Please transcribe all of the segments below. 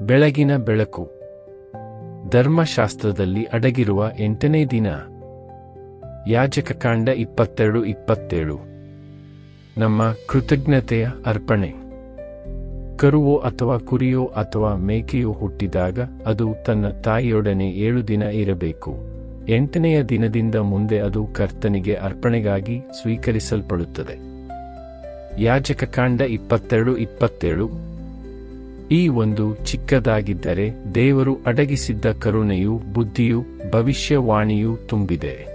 ಬೆಳಗಿನ ಬೆಳಕು. ಧರ್ಮಶಾಸ್ತ್ರದಲ್ಲಿ ಅಡಗಿರುವ ಎಂಟನೇ ದಿನ. ಯಾಜಕಕಾಂಡ ಇಪ್ಪತ್ತೆರಡು ಇಪ್ಪತ್ತೇಳು. ನಮ್ಮ ಕೃತಜ್ಞತೆಯ ಅರ್ಪಣೆ. ಕರುವೋ ಅಥವಾ ಕುರಿಯೋ ಅಥವಾ ಮೇಕೆಯೋ ಹುಟ್ಟಿದಾಗ ಅದು ತನ್ನ ತಾಯಿಯೊಡನೆ ಏಳು ದಿನ ಇರಬೇಕು. ಎಂಟನೆಯ ದಿನದಿಂದ ಮುಂದೆ ಅದು ಕರ್ತನಿಗೆ ಅರ್ಪಣೆಗಾಗಿ ಸ್ವೀಕರಿಸಲ್ಪಡುತ್ತದೆ. ಯಾಜಕಕಾಂಡ ಇಪ್ಪತ್ತೆರಡು ಇಪ್ಪತ್ತೇಳು. ಈ ಒಂದು ಚಿಕ್ಕದಾಗಿದ್ದರೆ ದೇವರು ಅಡಗಿಸಿದ್ದ ಕರುಣೆಯು, ಬುದ್ಧಿಯು, ಭವಿಷ್ಯವಾಣಿಯೂ ತುಂಬಿದೆ.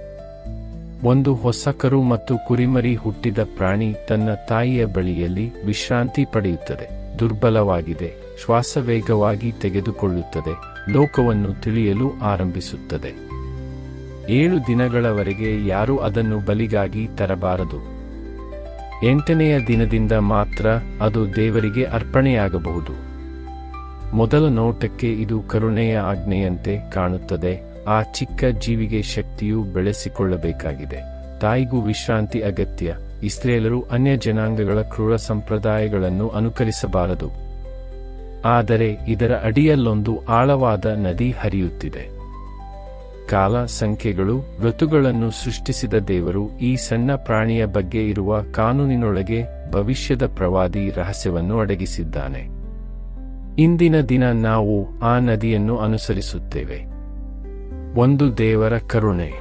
ಒಂದು ಹೊಸ ಕರು ಮತ್ತು ಕುರಿಮರಿ ಹುಟ್ಟಿದ ಪ್ರಾಣಿ ತನ್ನ ತಾಯಿಯ ಬಳಿಯಲ್ಲಿ ವಿಶ್ರಾಂತಿ ಪಡೆಯುತ್ತದೆ, ದುರ್ಬಲವಾಗಿದೆ ಶ್ವಾಸ ವೇಗವಾಗಿ ತೆಗೆದುಕೊಳ್ಳುತ್ತದೆ, ಲೋಕವನ್ನು ತಿಳಿಯಲು ಆರಂಭಿಸುತ್ತದೆ. ಏಳು ದಿನಗಳವರೆಗೆ ಯಾರೂ ಅದನ್ನು ಬಲಿಗಾಗಿ ತರಬಾರದು. ಎಂಟನೆಯ ದಿನದಿಂದ ಮಾತ್ರ ಅದು ದೇವರಿಗೆ ಅರ್ಪಣೆಯಾಗಬಹುದು. ಮೊದಲ ನೋಟಕ್ಕೆ ಇದು ಕರುಣೆಯ ಆಜ್ಞೆಯಂತೆ ಕಾಣುತ್ತದೆ. ಆ ಚಿಕ್ಕ ಜೀವಿಗೆ ಶಕ್ತಿಯು ಬೆಳೆಸಿಕೊಳ್ಳಬೇಕಾಗಿದೆ. ತಾಯಿಗೂ ವಿಶ್ರಾಂತಿ ಅಗತ್ಯ. ಇಸ್ರೇಲರು ಅನ್ಯ ಜನಾಂಗಗಳ ಕ್ರೂರ ಸಂಪ್ರದಾಯಗಳನ್ನು ಅನುಕರಿಸಬಾರದು. ಆದರೆ ಇದರ ಅಡಿಯಲ್ಲೊಂದು ಆಳವಾದ ನದಿ ಹರಿಯುತ್ತಿದೆ. ಕಾಲ ಸಂಖ್ಯೆಗಳು, ಋತುಗಳನ್ನು ಸೃಷ್ಟಿಸಿದ ದೇವರು ಈ ಸಣ್ಣ ಪ್ರಾಣಿಯ ಬಗ್ಗೆ ಇರುವ ಕಾನೂನಿನೊಳಗೆ ಭವಿಷ್ಯದ ಪ್ರವಾದಿ ರಹಸ್ಯವನ್ನು ಅಡಗಿಸಿದ್ದಾನೆ. ಇಂದಿನ ದಿನ ನಾವು ಆ ನದಿಯನ್ನು ಅನುಸರಿಸುತ್ತೇವೆ. ಒಂದು ದೇವರ ಕರುಣೆ.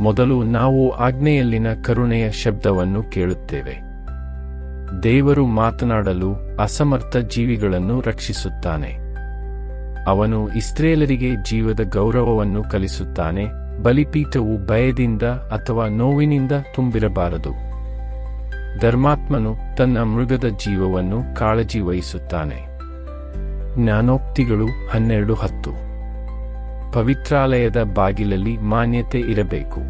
ಮೊದಲು ನಾವು ಆಜ್ಞೆಯಲ್ಲಿನ ಕರುಣೆಯ ಶಬ್ದವನ್ನು ಕೇಳುತ್ತೇವೆ. ದೇವರು ಮಾತನಾಡಲು ಅಸಮರ್ಥ ಜೀವಿಗಳನ್ನು ರಕ್ಷಿಸುತ್ತಾನೆ. ಅವನು ಇಸ್ರೇಲರಿಗೆ ಜೀವದ ಗೌರವವನ್ನು ಕಲಿಸುತ್ತಾನೆ, ಬಲಿಪೀಠವು ಭಯದಿಂದ ಅಥವಾ ನೋವಿನಿಂದ ತುಂಬಿರಬಾರದು. ಧರ್ಮಾತ್ಮನು ತನ್ನ ಮೃಗದ ಜೀವವನ್ನು ಕಾಳಜಿ ವಹಿಸುತ್ತಾನೆ. ಜ್ಞಾನೋಕ್ತಿಗಳು ಹನ್ನೆರಡು ಹತ್ತು. ಪವಿತ್ರಾಲಯದ ಬಾಗಿಲಲ್ಲಿ ಮಾನ್ಯತೆ ಇರಬೇಕು.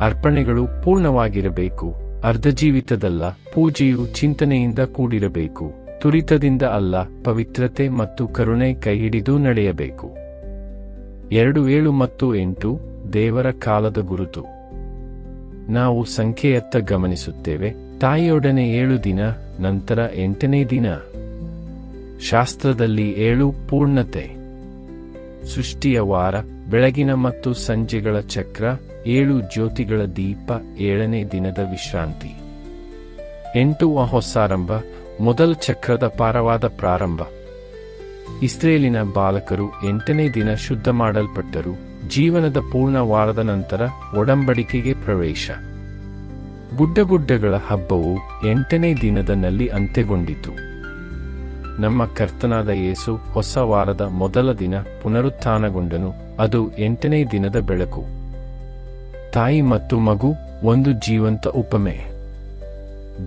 ಅರ್ಪಣೆಗಳು ಪೂರ್ಣವಾಗಿರಬೇಕು. ಅರ್ಧಜೀವಿತದಲ್ಲ ಪೂಜೆಯು ಚಿಂತನೆಯಿಂದ ಕೂಡಿರಬೇಕು. ತುರಿತದಿಂದ ಅಲ್ಲ, ಪವಿತ್ರತೆ ಮತ್ತು ಕರುಣೆ ಕೈಹಿಡಿದು ನಡೆಯಬೇಕು. ಎರಡು ಏಳು ಮತ್ತು ಎಂಟು, ದೇವರ ಕಾಲದ ಗುರುತು. ನಾವು ಸಂಖ್ಯೆಯತ್ತ ಗಮನಿಸುತ್ತೇವೆ. ತಾಯಿಯೊಡನೆ ಏಳು ದಿನ, ನಂತರ ಎಂಟನೇ ದಿನ. ಶಾಸ್ತ್ರದಲ್ಲಿ ಏಳು ಪೂರ್ಣತೆ. ಸೃಷ್ಟಿಯ ವಾರ, ಬೆಳಗಿನ ಮತ್ತು ಸಂಜೆಗಳ ಚಕ್ರ, ಏಳು ಜ್ಯೋತಿಗಳ ದೀಪ, ಏಳನೇ ದಿನದ ವಿಶ್ರಾಂತಿ. ಎಂಟು ಹೊಸಾರಂಭ ಮೊದಲ ಚಕ್ರದ ಪಾರವಾದ ಪ್ರಾರಂಭ. ಇಸ್ರೇಲಿನ ಬಾಲಕರು ಎಂಟನೇ ದಿನ ಶುದ್ಧ ಮಾಡಲ್ಪಟ್ಟರು, ಜೀವನದ ಪೂರ್ಣ ವಾರದ ನಂತರ ಒಡಂಬಡಿಕೆಗೆ ಪ್ರವೇಶ. ಗುಡ್ಡಗುಡ್ಡಗಳ ಹಬ್ಬವು ಎಂಟನೇ ದಿನದ ನಲ್ಲಿ ಅಂತ್ಯಗೊಂಡಿತು. ನಮ್ಮ ಕರ್ತನಾದ ಯೇಸು ಹೊಸ ವಾರದ ಮೊದಲ ದಿನ ಪುನರುತ್ಥಾನಗೊಂಡನು. ಅದು ಎಂಟನೇ ದಿನದ ಬೆಳಕು. ತಾಯಿ ಮತ್ತು ಮಗು ಒಂದು ಜೀವಂತ ಉಪಮೆ.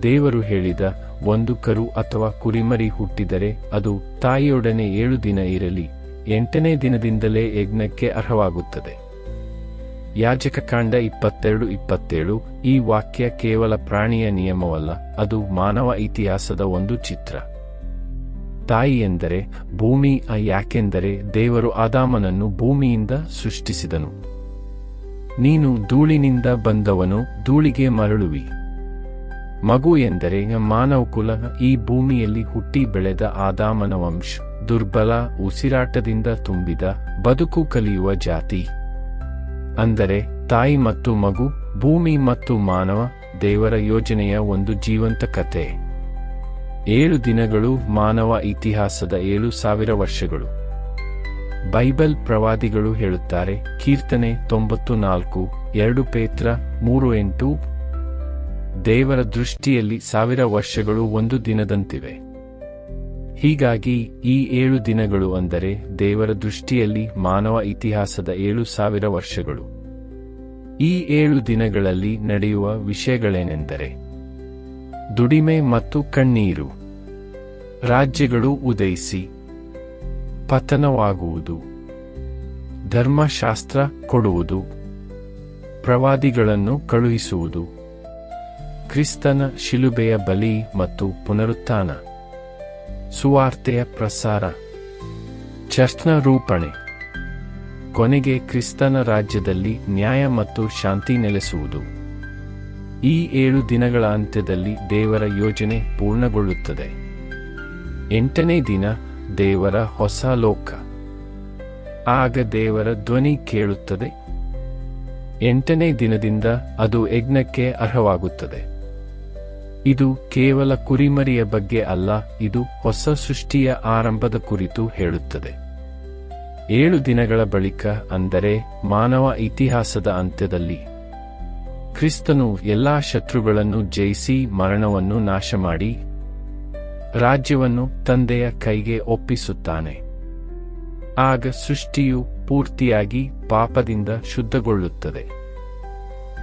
ದೇವರು ಹೇಳಿದ, ಒಂದು ಕರು ಅಥವಾ ಕುರಿಮರಿ ಹುಟ್ಟಿದರೆ ಅದು ತಾಯಿಯೊಡನೆ ಏಳು ದಿನ ಇರಲಿ. ಎಂಟನೇ ದಿನದಿಂದಲೇ ಯಜ್ಞಕ್ಕೆ ಅರ್ಹವಾಗುತ್ತದೆ. ಯಾಜಕ ಕಾಂಡ ಇಪ್ಪತ್ತೆರಡು ಇಪ್ಪತ್ತೇಳು ಈ ವಾಕ್ಯ ಕೇವಲ ಪ್ರಾಣಿಯ ನಿಯಮವಲ್ಲ, ಅದು ಮಾನವ ಇತಿಹಾಸದ ಒಂದು ಚಿತ್ರ. ತಾಯಿ ಎಂದರೆ ಭೂಮಿ ಯಾಕೆಂದರೆ ದೇವರು ಆದಾಮನನ್ನು ಭೂಮಿಯಿಂದ ಸೃಷ್ಟಿಸಿದನು. ನೀನು ಧೂಳಿನಿಂದ ಬಂದವನು, ಧೂಳಿಗೆ ಮರಳುವಿ. ಮಗು ಎಂದರೆ ಮಾನವಕುಲ ಈ ಭೂಮಿಯಲ್ಲಿ ಹುಟ್ಟಿ ಬೆಳೆದ ಆದಾಮನ ವಂಶ, ದುರ್ಬಲ, ಉಸಿರಾಟದಿಂದ ತುಂಬಿದ, ಬದುಕು ಕಲಿಯುವ ಜಾತಿ. ಅಂದರೆ ತಾಯಿ ಮತ್ತು ಮಗು, ಭೂಮಿ ಮತ್ತು ಮಾನವ, ದೇವರ ಯೋಜನೆಯ ಒಂದು ಜೀವಂತ ಕತೆ ಏಳು ದಿನಗಳು ಮಾನವ ಇತಿಹಾಸದ ಏಳು ಸಾವಿರ ವರ್ಷಗಳು. ಬೈಬಲ್ ಪ್ರವಾದಿಗಳು ಹೇಳುತ್ತಾರೆ, ಕೀರ್ತನೆ ತೊಂಬತ್ತು ನಾಲ್ಕು, ಎರಡು ಪೇತ್ರ ಮೂರು ಎಂಟು, ದೇವರ ದೃಷ್ಟಿಯಲ್ಲಿ ಸಾವಿರ ವರ್ಷಗಳು ಒಂದು ದಿನದಂತಿವೆ. ಹೀಗಾಗಿ ಈ ಏಳು ದಿನಗಳು ಅಂದರೆ ದೇವರ ದೃಷ್ಟಿಯಲ್ಲಿ ಮಾನವ ಇತಿಹಾಸದ ಏಳು ಸಾವಿರ ವರ್ಷಗಳು. ಈ ಏಳು ದಿನಗಳಲ್ಲಿ ನಡೆಯುವ ವಿಷಯಗಳೇನೆಂದರೆ ದುಡಿಮೆ ಮತ್ತು ಕಣ್ಣೀರು. ರಾಜ್ಯಗಳು ಉದಯಿಸಿ. ಪತನವಾಗುವುದು. ಧರ್ಮಶಾಸ್ತ್ರ ಕೊಡುವುದು. ಪ್ರವಾದಿಗಳನ್ನು ಕಳುಹಿಸುವುದು. ಕ್ರಿಸ್ತನ ಶಿಲುಬೆಯ ಬಲಿ ಮತ್ತು ಪುನರುತ್ಥಾನ. ಸುವಾರ್ತೆಯ ಪ್ರಸಾರ. ಚರ್ಚ್ನ ರೂಪಣೆ. ಕೊನೆಗೆ ಕ್ರಿಸ್ತನ ರಾಜ್ಯದಲ್ಲಿ ನ್ಯಾಯ ಮತ್ತು ಶಾಂತಿ ನೆಲೆಸುವುದು. ಈ ಏಳು ದಿನಗಳ ಅಂತ್ಯದಲ್ಲಿ ದೇವರ ಯೋಜನೆ ಪೂರ್ಣಗೊಳ್ಳುತ್ತದೆ. ಎಂಟನೇ ದಿನ ದೇವರ ಹೊಸ ಲೋಕ. ಆಗ ದೇವರ ಧ್ವನಿ ಕೇಳುತ್ತದೆ. ಎಂಟನೇ ದಿನದಿಂದ ಅದು ಯಜ್ಞಕ್ಕೆ ಅರ್ಹವಾಗುತ್ತದೆ. ಇದು ಕೇವಲ ಕುರಿಮರಿಯ ಬಗ್ಗೆ ಅಲ್ಲ, ಇದು ಹೊಸ ಸೃಷ್ಟಿಯ ಆರಂಭದ ಕುರಿತು ಹೇಳುತ್ತದೆ. ಏಳು ದಿನಗಳ ಬಳಿಕ ಅಂದರೆ ಮಾನವ ಇತಿಹಾಸದ ಅಂತ್ಯದಲ್ಲಿ ಕ್ರಿಸ್ತನು ಎಲ್ಲಾ ಶತ್ರುಗಳನ್ನು ಜಯಿಸಿ ಮರಣವನ್ನು ನಾಶ ಮಾಡಿ ರಾಜ್ಯವನ್ನು ತಂದೆಯ ಕೈಗೆ ಒಪ್ಪಿಸುತ್ತಾನೆ. ಆಗ ಸೃಷ್ಟಿಯು ಪೂರ್ತಿಯಾಗಿ ಪಾಪದಿಂದ ಶುದ್ಧಗೊಳ್ಳುತ್ತದೆ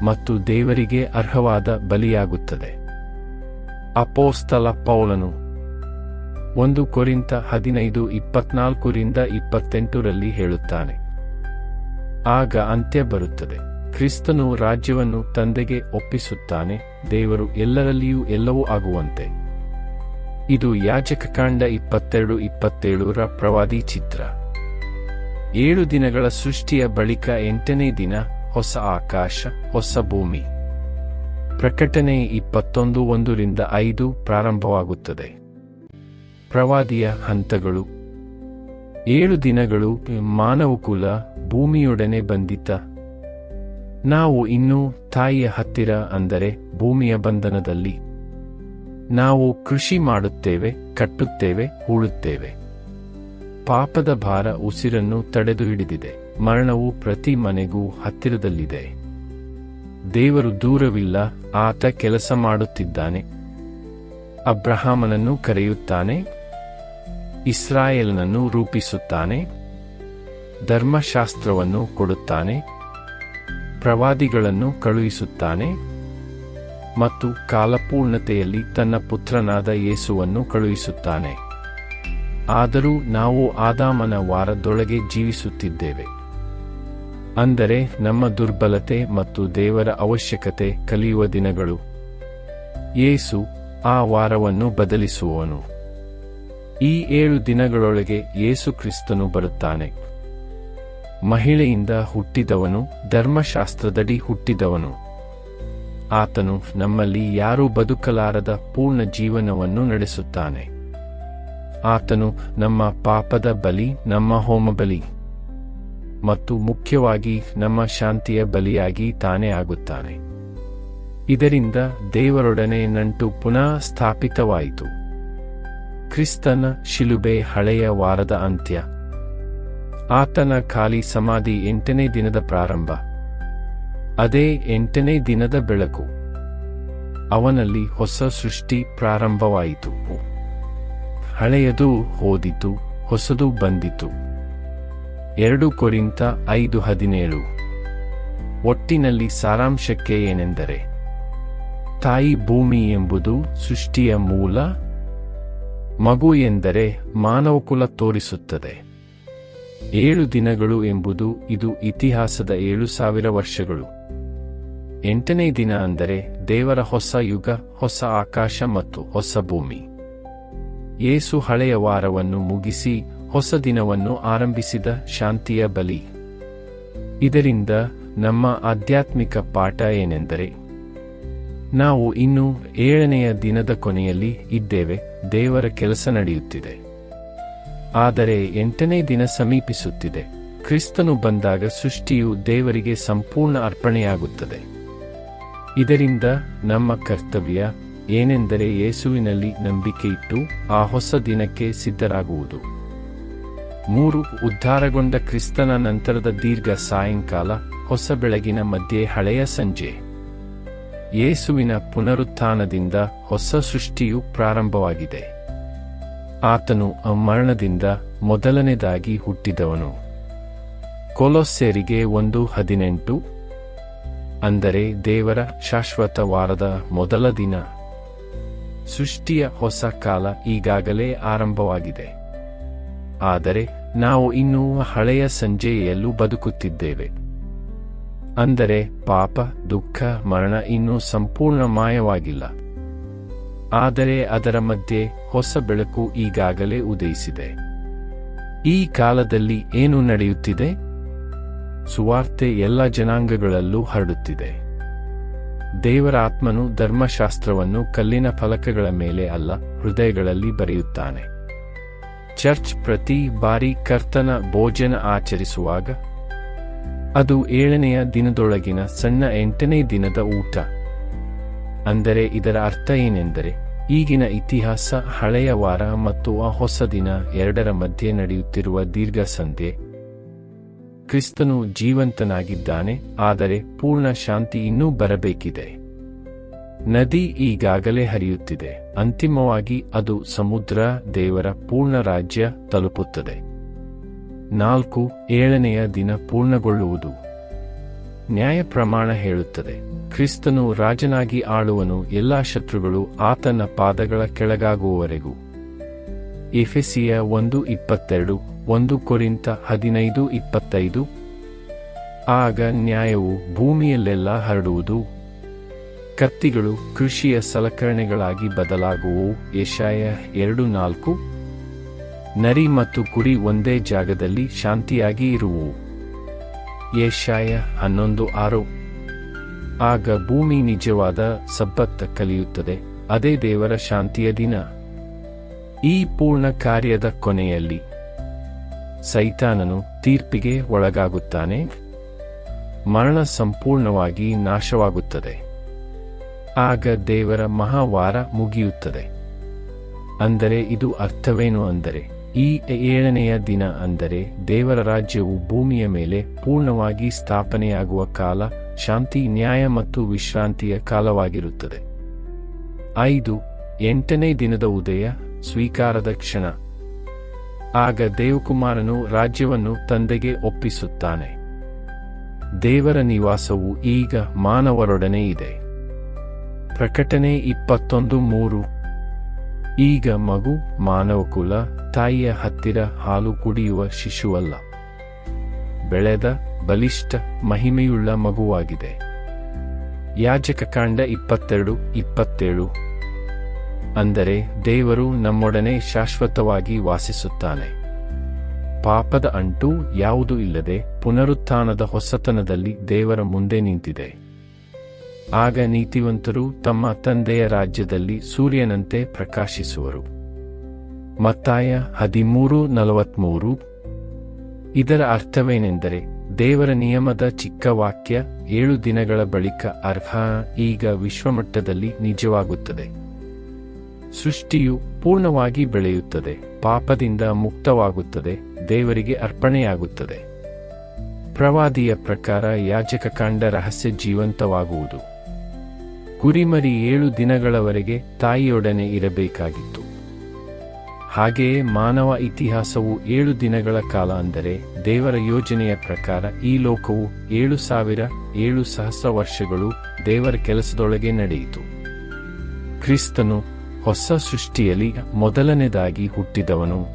ಮತ್ತು ದೇವರಿಗೆ ಅರ್ಹವಾದ ಬಲಿಯಾಗುತ್ತದೆ. ಅಪೋಸ್ತಲ ಪೌಲನು ಒಂದು ಕೊರಿಂತ ಹದಿನೈದು ಇಪ್ಪತ್ನಾಲ್ಕರಿಂದ ಇಪ್ಪತ್ತೆಂಟರಲ್ಲಿ ಹೇಳುತ್ತಾನೆ. ಆಗ ಅಂತ್ಯ ಬರುತ್ತದೆ. ಕ್ರಿಸ್ತನು ರಾಜ್ಯವನ್ನು ತಂದೆಗೆ ಒಪ್ಪಿಸುತ್ತಾನೆ, ದೇವರು ಎಲ್ಲರಲ್ಲಿಯೂ ಎಲ್ಲವೂ ಆಗುವಂತೆ. ಇದು ಯಾಜಕಕಾಂಡ ಇಪ್ಪತ್ತೆರಡು ಇಪ್ಪತ್ತೇಳರ ಪ್ರವಾದಿ ಚಿತ್ರ. ಏಳು ದಿನಗಳ ಸೃಷ್ಟಿಯ ಬಳಿಕ ಎಂಟನೇ ದಿನ, ಹೊಸ ಆಕಾಶ, ಹೊಸ ಭೂಮಿ. ಪ್ರಕಟಣೆ ಇಪ್ಪತ್ತೊಂದು ಒಂದರಿಂದ ಐದು ಪ್ರಾರಂಭವಾಗುತ್ತದೆ. ಪ್ರವಾದಿಯ ಹಂತಗಳು. ಏಳು ದಿನಗಳು ಮಾನವಕುಲ ಭೂಮಿಯೊಡನೆ ಬಂಧಿತ ನಾವು ಇನ್ನೂ ತಾಯಿಯ ಹತ್ತಿರ ಅಂದರೆ ಭೂಮಿಯ ಬಂಧನದಲ್ಲಿ. ನಾವು ಕೃಷಿ ಮಾಡುತ್ತೇವೆ, ಕಟ್ಟುತ್ತೇವೆ, ಹೂಳುತ್ತೇವೆ. ಪಾಪದ ಭಾರ ಉಸಿರನ್ನು ತಡೆದು ಹಿಡಿದಿದೆ, ಮರಣವು ಪ್ರತಿ ಮನೆಗೂ ಹತ್ತಿರದಲ್ಲಿದೆ. ದೇವರು ದೂರವಿಲ್ಲ, ಆತ ಕೆಲಸ ಮಾಡುತ್ತಿದ್ದಾನೆ. ಅಬ್ರಹಾಮನನ್ನು ಕರೆಯುತ್ತಾನೆ, ಇಸ್ರಾಯೇಲನನ್ನು ರೂಪಿಸುತ್ತಾನೆ, ಧರ್ಮಶಾಸ್ತ್ರವನ್ನು ಕೊಡುತ್ತಾನೆ. ಪ್ರವಾದಿಗಳನ್ನು ಕಳುಹಿಸುತ್ತಾನೆ ಮತ್ತು ಕಾಲಪೂರ್ಣತೆಯಲ್ಲಿ ತನ್ನ ಪುತ್ರನಾದ ಯೇಸುವನ್ನು ಕಳುಹಿಸುತ್ತಾನೆ. ಆದರೂ ನಾವು ಆದಾಮನ ವಾರದೊಳಗೆ ಜೀವಿಸುತ್ತಿದ್ದೇವೆ. ಅಂದರೆ ನಮ್ಮ ದುರ್ಬಲತೆ ಮತ್ತು ದೇವರ ಅವಶ್ಯಕತೆ ಕಲಿಯುವ ದಿನಗಳು. ಯೇಸು ಆ ವಾರವನ್ನು ಬದಲಿಸುವವನು. ಈ ಏಳು ದಿನಗಳೊಳಗೆ ಯೇಸು ಕ್ರಿಸ್ತನು ಬರುತ್ತಾನೆ. ಮಹಿಳೆಯಿಂದ ಹುಟ್ಟಿದವನು, ಧರ್ಮಶಾಸ್ತ್ರದಡಿ ಹುಟ್ಟಿದವನು. ಆತನು ನಮ್ಮಲ್ಲಿ ಯಾರೂ ಬದುಕಲಾರದ ಪೂರ್ಣ ಜೀವನವನ್ನು ನಡೆಸುತ್ತಾನೆ. ಆತನು ನಮ್ಮ ಪಾಪದ ಬಲಿ, ನಮ್ಮ ಹೋಮಬಲಿ ಮತ್ತು ಮುಖ್ಯವಾಗಿ ನಮ್ಮ ಶಾಂತಿಯ ಬಲಿಯಾಗಿ ತಾನೇ ಆಗುತ್ತಾನೆ. ಇದರಿಂದ ದೇವರೊಡನೆ ನಂಟು ಪುನಃ ಸ್ಥಾಪಿತವಾಯಿತು. ಕ್ರಿಸ್ತನ ಶಿಲುಬೆ ಹಳೆಯ ವಾರದ ಅಂತ್ಯ. ಆತನ ಖಾಲಿ ಸಮಾಧಿ ಎಂಟನೇ ದಿನದ ಪ್ರಾರಂಭ. ಅದೇ ಎಂಟನೇ ದಿನದ ಬೆಳಕು. ಅವನಲ್ಲಿ ಹೊಸ ಸೃಷ್ಟಿ ಪ್ರಾರಂಭವಾಯಿತು. ಹಳೆಯದು ಓದಿತು ಹೊಸದು ಬಂದಿತು. ಎರಡು ಕೊರಿಂತ ಐದು ಹದಿನೇಳು. ಒಟ್ಟಿನಲ್ಲಿ ಸಾರಾಂಶಕ್ಕೆ ಏನೆಂದರೆ, ತಾಯಿ ಭೂಮಿ ಎಂಬುದು ಸೃಷ್ಟಿಯ ಮೂಲ ಮಗು ಎಂದರೆ ಮಾನವಕುಲ ತೋರಿಸುತ್ತದೆ. ಏಳು ದಿನಗಳು ಎಂಬುದು ಇದು ಇತಿಹಾಸದ ಏಳು ಸಾವಿರ ವರ್ಷಗಳು. ಎಂಟನೇ ದಿನ ಅಂದರೆ ದೇವರ ಹೊಸ ಯುಗ, ಹೊಸ ಆಕಾಶ ಮತ್ತು ಹೊಸ ಭೂಮಿ. ಏಸು ಹಳೆಯ ವಾರವನ್ನು ಮುಗಿಸಿ ಹೊಸ ದಿನವನ್ನು ಆರಂಭಿಸಿದ ಶಾಂತಿಯ ಬಲಿ. ಇದರಿಂದ ನಮ್ಮ ಆಧ್ಯಾತ್ಮಿಕ ಪಾಠ ಏನೆಂದರೆ, ನಾವು ಇನ್ನೂ ಏಳನೆಯ ದಿನದ ಕೊನೆಯಲ್ಲಿ ಇದ್ದೇವೆ, ದೇವರ ಕೆಲಸ ನಡೆಯುತ್ತಿದೆ. ಆದರೆ ಎಂಟನೇ ದಿನ ಸಮೀಪಿಸುತ್ತಿದೆ. ಕ್ರಿಸ್ತನು ಬಂದಾಗ ಸೃಷ್ಟಿಯು ದೇವರಿಗೆ ಸಂಪೂರ್ಣ ಅರ್ಪಣೆಯಾಗುತ್ತದೆ. ಇದರಿಂದ ನಮ್ಮ ಕರ್ತವ್ಯ ಏನೆಂದರೆ ಯೇಸುವಿನಲ್ಲಿ ನಂಬಿಕೆ ಇಟ್ಟು ಆ ಹೊಸ ದಿನಕ್ಕೆ ಸಿದ್ಧರಾಗುವುದು. ಮೂರು, ಉದ್ಧಾರಗೊಂಡ ಕ್ರಿಸ್ತನ ನಂತರದ ದೀರ್ಘ ಸಾಯಂಕಾಲ ಹೊಸ ಬೆಳಗಿನ ಮಧ್ಯೆ ಹಳೆಯ ಸಂಜೆ. ಯೇಸುವಿನ ಪುನರುತ್ಥಾನದಿಂದ ಹೊಸ ಸೃಷ್ಟಿಯು ಪ್ರಾರಂಭವಾಗಿದೆ. ಆತನು ಮರಣದಿಂದ ಮೊದಲನೇದಾಗಿ ಹುಟ್ಟಿದವನು. ಕೊಲೊಸ್ಸೆರಿಗೆ ಒಂದು ಹದಿನೆಂಟು, ಅಂದರೆ ದೇವರ ಶಾಶ್ವತ ವಾರದ ಮೊದಲ ದಿನ. ಸೃಷ್ಟಿಯ ಹೊಸ ಕಾಲ ಈಗಾಗಲೇ ಆರಂಭವಾಗಿದೆ. ಆದರೆ ನಾವು ಇನ್ನೂ ಹಳೆಯ ಸಂಜೆಯಲ್ಲೂ ಬದುಕುತ್ತಿದ್ದೇವೆ. ಅಂದರೆ ಪಾಪ, ದುಃಖ, ಮರಣ ಇನ್ನೂ ಸಂಪೂರ್ಣ ಮಾಯವಾಗಿಲ್ಲ ಆದರೆ ಅದರ ಮಧ್ಯೆ ಹೊಸ ಬೆಳಕು ಈಗಾಗಲೇ ಉದಯಿಸಿದೆ. ಈ ಕಾಲದಲ್ಲಿ ಏನು ನಡೆಯುತ್ತಿದೆ? ಸುವಾರ್ತೆ ಎಲ್ಲ ಜನಾಂಗಗಳಲ್ಲೂ ಹರಡುತ್ತಿದೆ. ದೇವರ ಆತ್ಮನು ಧರ್ಮಶಾಸ್ತ್ರವನ್ನು ಕಲ್ಲಿನ ಫಲಕಗಳ ಮೇಲೆ ಅಲ್ಲ, ಹೃದಯಗಳಲ್ಲಿ ಬರೆಯುತ್ತಾನೆ. ಚರ್ಚ್ ಪ್ರತಿ ಬಾರಿ ಕರ್ತನ ಭೋಜನ ಆಚರಿಸುವಾಗ ಅದು ಏಳನೆಯ ದಿನದೊಳಗಿನ ಸಣ್ಣ ಎಂಟನೇ ದಿನದ ಊಟ. ಅಂದರೆ ಇದರ ಅರ್ಥ ಏನೆಂದರೆ, ಈಗಿನ ಇತಿಹಾಸ ಹಳೆಯ ವಾರ ಮತ್ತು ಆ ಹೊಸ ದಿನ ಎರಡರ ಮಧ್ಯೆ ನಡೆಯುತ್ತಿರುವ ದೀರ್ಘ ಸಂಧ್ಯೆ ಕ್ರಿಸ್ತನು ಜೀವಂತನಾಗಿದ್ದಾನೆ, ಆದರೆ ಪೂರ್ಣ ಶಾಂತಿ ಇನ್ನೂ ಬರಬೇಕಿದೆ. ನದಿ ಈಗಾಗಲೇ ಹರಿಯುತ್ತಿದೆ, ಅಂತಿಮವಾಗಿ ಅದು ಸಮುದ್ರ, ದೇವರ ಪೂರ್ಣ ರಾಜ್ಯ ತಲುಪುತ್ತದೆ. ನಾಲ್ಕು, ಏಳನೆಯ ದಿನ ಪೂರ್ಣಗೊಳ್ಳುವುದು. ನ್ಯಾಯ ಪ್ರಮಾಣ ಹೇಳುತ್ತದೆ. ಕ್ರಿಸ್ತನು ರಾಜನಾಗಿ ಆಳುವನು ಎಲ್ಲಾ ಶತ್ರುಗಳು ಆತನ ಪಾದಗಳ ಕೆಳಗಾಗುವವರೆಗೂ. ಎಫೆಸಿಯ ಒಂದು ಇಪ್ಪತ್ತೆರಡು, ಒಂದು ಕೊರಿಂತ ಹದಿನೈದು ಇಪ್ಪತ್ತೈದು. ಆಗ ನ್ಯಾಯವು ಭೂಮಿಯಲ್ಲೆಲ್ಲ ಹರಡುವುದು. ಕತ್ತಿಗಳು ಕೃಷಿಯ ಸಲಕರಣೆಗಳಾಗಿ ಬದಲಾಗುವು ಏಷಾಯ ಎರಡು ನಾಲ್ಕು. ನರಿ ಮತ್ತು ಕುರಿ ಒಂದೇ ಜಾಗದಲ್ಲಿ ಶಾಂತಿಯಾಗಿ ಇರುವು ಏಷಾಯ ಹನ್ನೊಂದು ಆರು. ಆಗ ಭೂಮಿ ನಿಜವಾದ ಸಬ್ಬತ್ತ ಕಲಿಯುತ್ತದೆ, ಅದೇ ದೇವರ ಶಾಂತಿಯ ದಿನ. ಈ ಪೂರ್ಣ ಕಾರ್ಯದ ಕೊನೆಯಲ್ಲಿ ಸೈತಾನನು ತೀರ್ಪಿಗೆ ಒಳಗಾಗುತ್ತಾನೆ. ಮರಣ ಸಂಪೂರ್ಣವಾಗಿ ನಾಶವಾಗುತ್ತದೆ. ಆಗ ದೇವರ ಮಹಾವಾರ ಮುಗಿಯುತ್ತದೆ. ಅಂದರೆ ಇದು ಅರ್ಥವೇನು ಅಂದರೆ ಈ ಏಳನೆಯ ದಿನ ಅಂದರೆ ದೇವರ ರಾಜ್ಯವು ಭೂಮಿಯ ಮೇಲೆ ಪೂರ್ಣವಾಗಿ ಸ್ಥಾಪನೆಯಾಗುವ ಕಾಲ, ಶಾಂತಿ, ನ್ಯಾಯ ಮತ್ತು ವಿಶ್ರಾಂತಿಯ ಕಾಲವಾಗಿರುತ್ತದೆ. ಐದು, ಎಂಟನೇ ದಿನದ ಉದಯ, ಸ್ವೀಕಾರದ ಕ್ಷಣ. ಆಗ ದೇವಕುಮಾರನು ರಾಜ್ಯವನ್ನು ತಂದೆಗೆ ಒಪ್ಪಿಸುತ್ತಾನೆ. ದೇವರ ನಿವಾಸವು ಈಗ ಮಾನವರೊಡನೆ ಇದೆ. ಪ್ರಕಟಣೆ ಇಪ್ಪತ್ತೊಂದು ಮೂರು. ಈಗ ಮಗು, ಮಾನವಕುಲ, ತಾಯಿಯ ಹತ್ತಿರ ಹಾಲು ಕುಡಿಯುವ ಶಿಶುವಲ್ಲ. ಬೆಳೆದ, ಬಲಿಷ್ಠ, ಮಹಿಮೆಯುಳ್ಳ ಮಗುವಾಗಿದೆ. ಯಾಜಕ ಕಾಂಡ ಇಪ್ಪತ್ತೆರಡು, ಇಪ್ಪತ್ತೇಳು. ಅಂದರೆ ದೇವರು ನಮ್ಮೊಡನೆ ಶಾಶ್ವತವಾಗಿ ವಾಸಿಸುತ್ತಾನೆ. ಪಾಪದ ಅಂಟು ಯಾವುದೂ ಇಲ್ಲದೆ ಪುನರುತ್ಥಾನದ ಹೊಸತನದಲ್ಲಿ ದೇವರ ಮುಂದೆ ನಿಂತಿದೆ. ಆಗ ನೀತಿವಂತರು ತಮ್ಮ ತಂದೆಯ ರಾಜ್ಯದಲ್ಲಿ ಸೂರ್ಯನಂತೆ ಪ್ರಕಾಶಿಸುವರು. ಮತ್ತಾಯ ಹದಿಮೂರು ನಲವತ್ಮೂರು. ಇದರ ಅರ್ಥವೇನೆಂದರೆ ದೇವರ ನಿಯಮದ ಚಿಕ್ಕ ವಾಕ್ಯ ಏಳು ದಿನಗಳ ಬಳಿಕ ಅರ್ಹ ಈಗ ವಿಶ್ವಮಟ್ಟದಲ್ಲಿ ನಿಜವಾಗುತ್ತದೆ. ಸೃಷ್ಟಿಯು ಪೂರ್ಣವಾಗಿ ಬೆಳೆಯುತ್ತದೆ, ಪಾಪದಿಂದ ಮುಕ್ತವಾಗುತ್ತದೆ, ದೇವರಿಗೆ ಅರ್ಪಣೆಯಾಗುತ್ತದೆ. ಪ್ರವಾದಿಯ ಪ್ರಕಾರ ಯಾಜಕಕಾಂಡ ರಹಸ್ಯ ಜೀವಂತವಾಗುವುದು. ಕುರಿಮರಿ ಏಳು ದಿನಗಳವರೆಗೆ ತಾಯಿಯೊಡನೆ ಇರಬೇಕಾಗಿತ್ತು. ಹಾಗೆಯೇ ಮಾನವ ಇತಿಹಾಸವು ಏಳು ದಿನಗಳ ಕಾಲ ಅಂದರೆ ದೇವರ ಯೋಜನೆಯ ಪ್ರಕಾರ ಈ ಲೋಕವು ಏಳು ಸಾವಿರ ಏಳು ಸಹಸ್ರ ವರ್ಷಗಳು ದೇವರ ಕೆಲಸದೊಳಗೆ ನಡೆಯಿತು. ಕ್ರಿಸ್ತನು ಹೊಸ ಸೃಷ್ಟಿಯಲ್ಲಿ ಮೊದಲನೇದಾಗಿ ಹುಟ್ಟಿದವನು.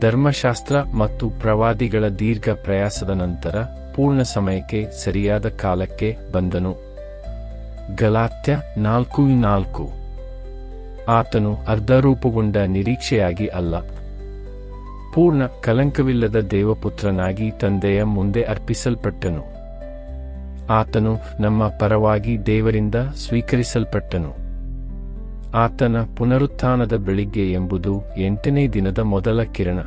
ಧರ್ಮಶಾಸ್ತ್ರ ಮತ್ತು ಪ್ರವಾದಿಗಳ ದೀರ್ಘ ಪ್ರಯಾಸದ ನಂತರ ಪೂರ್ಣ ಸಮಯಕ್ಕೆ ಸರಿಯಾದ ಕಾಲಕ್ಕೆ ಬಂದನು. ಗಲಾತ್ಯ ನಾಲ್ಕು ನಾಲ್ಕು. ಆತನು ಅರ್ಧರೂಪಗೊಂಡ ನಿರೀಕ್ಷೆಯಾಗಿ ಅಲ್ಲ. ಪೂರ್ಣ ಕಲಂಕವಿಲ್ಲದ ದೇವಪುತ್ರನಾಗಿ ತಂದೆಯ ಮುಂದೆ ಅರ್ಪಿಸಲ್ಪಟ್ಟನು. ಆತನು ನಮ್ಮ ಪರವಾಗಿ ದೇವರಿಂದ ಸ್ವೀಕರಿಸಲ್ಪಟ್ಟನು. ಆತನ ಪುನರುತ್ಥಾನದ ಬೆಳಿಗ್ಗೆ ಎಂಬುದು ಎಂಟನೇ ದಿನದ ಮೊದಲ ಕಿರಣ.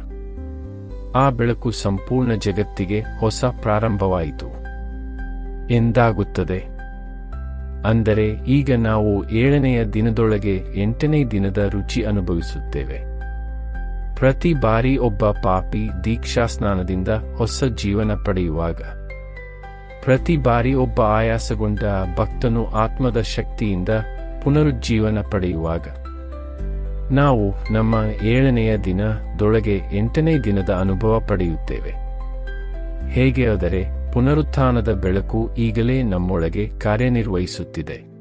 ಆ ಬೆಳಕು ಸಂಪೂರ್ಣ ಜಗತ್ತಿಗೆ ಹೊಸ ಪ್ರಾರಂಭವಾಯಿತು. ಎಂದಾಗುತ್ತದೆ? ಅಂದರೆ ಈಗ ನಾವು ಏಳನೆಯ ದಿನದೊಳಗೆ ಎಂಟನೇ ದಿನದ ರುಚಿ ಅನುಭವಿಸುತ್ತೇವೆ. ಪ್ರತಿ ಬಾರಿ ಒಬ್ಬ ಪಾಪಿ ದೀಕ್ಷಾ ಸ್ನಾನದಿಂದ ಹೊಸ ಜೀವನ ಪಡೆಯುವಾಗ, ಪ್ರತಿ ಬಾರಿ ಒಬ್ಬ ಆಯಾಸಗೊಂಡ ಭಕ್ತನು ಆತ್ಮದ ಶಕ್ತಿಯಿಂದ ಪುನರುಜ್ಜೀವನ ಪಡೆಯುವಾಗ, ನಾವು ನಮ್ಮ ಏಳನೆಯ ದಿನದೊಳಗೆ ಎಂಟನೇ ದಿನದ ಅನುಭವ ಪಡೆಯುತ್ತೇವೆ. ಹೇಗೆ ಆದರೆ ಪುನರುತ್ಥಾನದ ಬೆಳಕು ಈಗಲೇ ನಮ್ಮೊಳಗೆ ಕಾರ್ಯನಿರ್ವಹಿಸುತ್ತಿದೆ.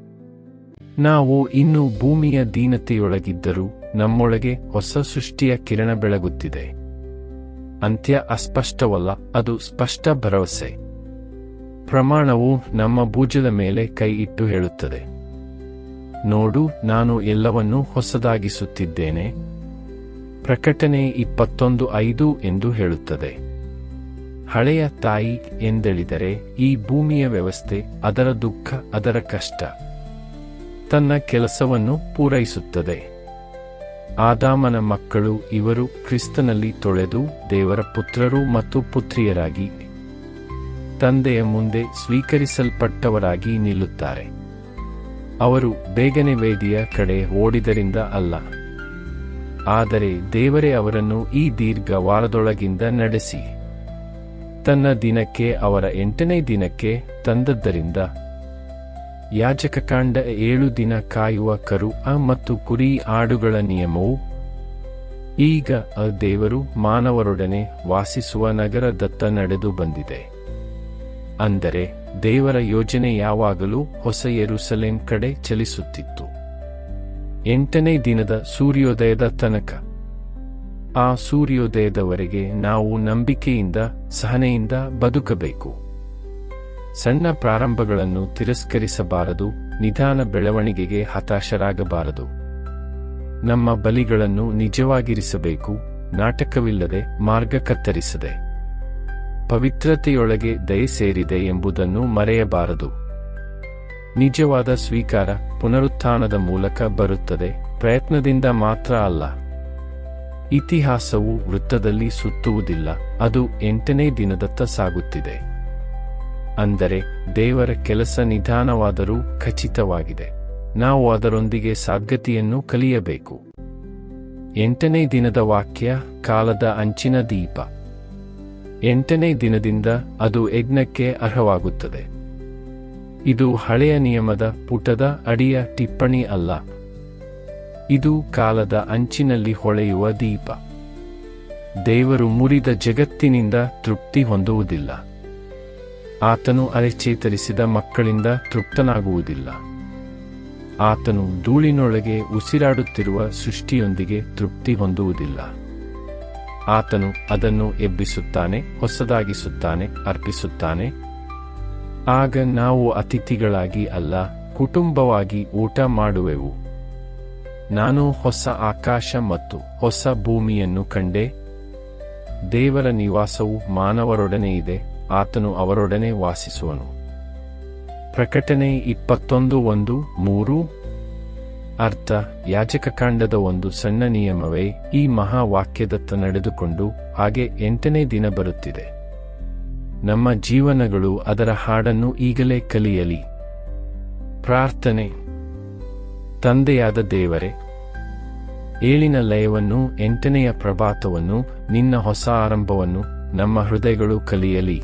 ನಾವು ಇನ್ನೂ ಭೂಮಿಯ ದೀನತೆಯೊಳಗಿದ್ದರೂ ನಮ್ಮೊಳಗೆ ಹೊಸ ಸೃಷ್ಟಿಯ ಕಿರಣ ಬೆಳಗುತ್ತಿದೆ. ಅಂತ್ಯ ಅಸ್ಪಷ್ಟವಲ್ಲ, ಅದು ಸ್ಪಷ್ಟ ಭರವಸೆ. ಪ್ರಮಾಣವು ನಮ್ಮ ಭೂಜದ ಮೇಲೆ ಕೈ ಇಟ್ಟು ಹೇಳುತ್ತದೆ. ನೋಡು, ನಾನು ಎಲ್ಲವನ್ನೂ ಹೊಸದಾಗಿಸುತ್ತಿದ್ದೇನೆ. ಪ್ರಕಟಣೆ ಇಪ್ಪತ್ತೊಂದು ಐದು ಎಂದು ಹೇಳುತ್ತದೆ. ಹಳೆಯ ತಾಯಿ ಎಂದೆಳಿದರೆ ಈ ಭೂಮಿಯ ವ್ಯವಸ್ಥೆ ಅದರ ದುಃಖ, ಅದರ ಕಷ್ಟ, ತನ್ನ ಕೆಲಸವನ್ನು ಪೂರೈಸುತ್ತದೆ. ಆದಾಮನ ಮಕ್ಕಳು ಇವರು ಕ್ರಿಸ್ತನಲ್ಲಿ ತೊಳೆದು ದೇವರ ಪುತ್ರರು ಮತ್ತು ಪುತ್ರಿಯರಾಗಿ ತಂದೆಯ ಮುಂದೆ ಸ್ವೀಕರಿಸಲ್ಪಟ್ಟವರಾಗಿ ನಿಲ್ಲುತ್ತಾರೆ. ಅವರು ಬೇಗನೆ ವೇದಿಯ ಕಡೆ ಓಡಿದರಿಂದ ಅಲ್ಲ. ಆದರೆ ದೇವರೇ ಅವರನ್ನು ಈ ದೀರ್ಘ ವಾರದೊಳಗಿಂದ ನಡೆಸಿ. ತನ್ನ ದಿನಕ್ಕೆ ಅವರ ಎಂಟನೇ ದಿನಕ್ಕೆ ತಂದದ್ದರಿಂದ ಯಾಜಕಕಾಂಡ ಏಳು ದಿನ ಕಾಯುವ ಕರು ಅ ಮತ್ತು ಕುರಿ ಆಡುಗಳ ನಿಯಮವು ಈಗ ಅ ದೇವರು ಮಾನವರೊಡನೆ ವಾಸಿಸುವ ನಗರದತ್ತ ನಡೆದು ಬಂದಿದೆ. ಅಂದರೆ ದೇವರ ಯೋಜನೆ ಯಾವಾಗಲೂ ಹೊಸ ಯೆರೂಸಲೇಂ ಕಡೆ ಚಲಿಸುತ್ತಿತ್ತು. ಎಂಟನೇ ದಿನದ ಸೂರ್ಯೋದಯದ ತನಕ ಆ ಸೂರ್ಯೋದಯದವರೆಗೆ ನಾವು ನಂಬಿಕೆಯಿಂದ, ಸಹನೆಯಿಂದ ಬದುಕಬೇಕು. ಸಣ್ಣ ಪ್ರಾರಂಭಗಳನ್ನು ತಿರಸ್ಕರಿಸಬಾರದು, ನಿಧಾನ ಬೆಳವಣಿಗೆಗೆ ಹತಾಶರಾಗಬಾರದು. ನಮ್ಮ ಬಲಿಗಳನ್ನು ನಿಜವಾಗಿರಿಸಬೇಕು, ನಾಟಕವಿಲ್ಲದೆ ಮಾರ್ಗ ಕತ್ತರಿಸದೆ. ಪವಿತ್ರತೆಯೊಳಗೆ ದಯ ಸೇರಿದೆ ಎಂಬುದನ್ನು ಮರೆಯಬಾರದು. ನಿಜವಾದ ಸ್ವೀಕಾರ ಪುನರುತ್ಥಾನದ ಮೂಲಕ ಬರುತ್ತದೆ, ಪ್ರಯತ್ನದಿಂದ ಮಾತ್ರ ಅಲ್ಲ. ಇತಿಹಾಸವು ವೃತ್ತದಲ್ಲಿ ಸುತ್ತುವುದಿಲ್ಲ, ಅದು ಎಂಟನೇ ದಿನದತ್ತ ಸಾಗುತ್ತಿದೆ. ಅಂದರೆ, ದೇವರ ಕೆಲಸ ನಿಧಾನವಾದರೂ ಖಚಿತವಾಗಿದೆ. ನಾವು ಅದರೊಂದಿಗೆ ಸಾಧ್ಯತೆಯನ್ನು ಕಲಿಯಬೇಕು. ಎಂಟನೇ ದಿನದ ವಾಕ್ಯ, ಕಾಲದ ಅಂಚಿನ ದೀಪ. ಎಂಟನೇ ದಿನದಿಂದ ಅದು ಯಜ್ಞಕ್ಕೆ ಅರ್ಹವಾಗುತ್ತದೆ. ಇದು ಹಳೆಯ ನಿಯಮದ ಪುಟದ ಅಡಿಯ ಟಿಪ್ಪಣಿ ಅಲ್ಲ. ಇದು ಕಾಲದ ಅಂಚಿನಲ್ಲಿ ಹೊಳೆಯುವ ದೀಪ. ದೇವರು ಮುರಿದ ಜಗತ್ತಿನಿಂದ ತೃಪ್ತಿ ಹೊಂದುವುದಿಲ್ಲ. ಆತನು ಅರೆಚೇತರಿಸಿದ ಮಕ್ಕಳಿಂದ ತೃಪ್ತನಾಗುವುದಿಲ್ಲ. ಆತನು ಧೂಳಿನೊಳಗೆ ಉಸಿರಾಡುತ್ತಿರುವ ಸೃಷ್ಟಿಯೊಂದಿಗೆ ತೃಪ್ತಿ ಹೊಂದುವುದಿಲ್ಲ. ಆತನು ಅದನ್ನು ಎಬ್ಬಿಸುತ್ತಾನೆ, ಹೊಸದಾಗಿಸುತ್ತಾನೆ, ಅರ್ಪಿಸುತ್ತಾನೆ. ಆಗ ನಾವು ಅತಿಥಿಗಳಾಗಿ ಅಲ್ಲ, ಕುಟುಂಬವಾಗಿ ಊಟ ಮಾಡುವೆವು. ನಾನು ಹೊಸ ಆಕಾಶ ಮತ್ತು ಹೊಸ ಭೂಮಿಯನ್ನು ಕಂಡೆ. ದೇವರ ನಿವಾಸವು ಮಾನವರೊಡನೆ ಇದೆ, ಆತನು ಅವರೊಡನೆ ವಾಸಿಸುವನು. ಪ್ರಕಟಣೆ ಇಪ್ಪತ್ತೊಂದು ಒಂದು ಮೂರು. ಅರ್ಥ, ಯಾಜಕಕಾಂಡದ ಒಂದು ಸಣ್ಣ ನಿಯಮವೇ, ಈ ಮಹಾವಾಕ್ಯದತ್ತ ನಡೆದುಕೊಂಡು ಹಾಗೆ ಎಂಟನೇ ದಿನ ಬರುತ್ತಿದೆ. ನಮ್ಮ ಜೀವನಗಳು ಅದರ ಹಾಡನ್ನು ಈಗಲೇ ಕಲಿಯಲಿ. ಪ್ರಾರ್ಥನೆ. ತಂದೆಯಾದ ದೇವರೇ ಏಳಿನ ಲಯವನ್ನು, ಎಂಟನೆಯ ಪ್ರಭಾತವನ್ನು, ನಿನ್ನ ಹೊಸ ಆರಂಭವನ್ನು, ನಮ್ಮ ಹೃದಯಗಳು ಕಲಿಯಲಿ.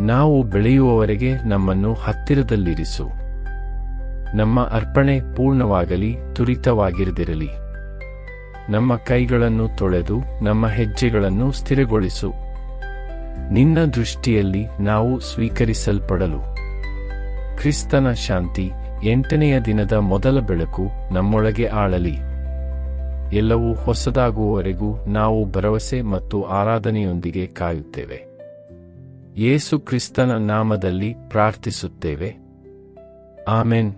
ನಾವು ಬೆಳೆಯುವವರೆಗೆ ನಮ್ಮನ್ನು ಹತ್ತಿರದಲ್ಲಿರಿಸು. ನಮ್ಮ ಅರ್ಪಣೆ ಪೂರ್ಣವಾಗಲಿ, ತುರಿತವಾಗಿರದಿರಲಿ. ನಮ್ಮ ಕೈಗಳನ್ನು ತೊಳೆದು, ನಮ್ಮ ಹೆಜ್ಜೆಗಳನ್ನು ಸ್ಥಿರಗೊಳಿಸು. ನಿನ್ನ ದೃಷ್ಟಿಯಲ್ಲಿ ನಾವು ಸ್ವೀಕರಿಸಲ್ಪಡಲು. ಕ್ರಿಸ್ತನ ಶಾಂತಿ, ಎಂಟನೆಯ ದಿನದ ಮೊದಲ ಬೆಳಕು ನಮ್ಮೊಳಗೆ ಆಳಲಿ. ಎಲ್ಲವೂ ಹೊಸದಾಗುವವರೆಗೂ ನಾವು ಭರವಸೆ ಮತ್ತು ಆರಾಧನೆಯೊಂದಿಗೆ ಕಾಯುತ್ತೇವೆ. ಯೇಸು ಕ್ರಿಸ್ತನ ನಾಮದಲ್ಲಿ ಪ್ರಾರ್ಥಿಸುತ್ತೇವೆ. ಆಮೆನ್.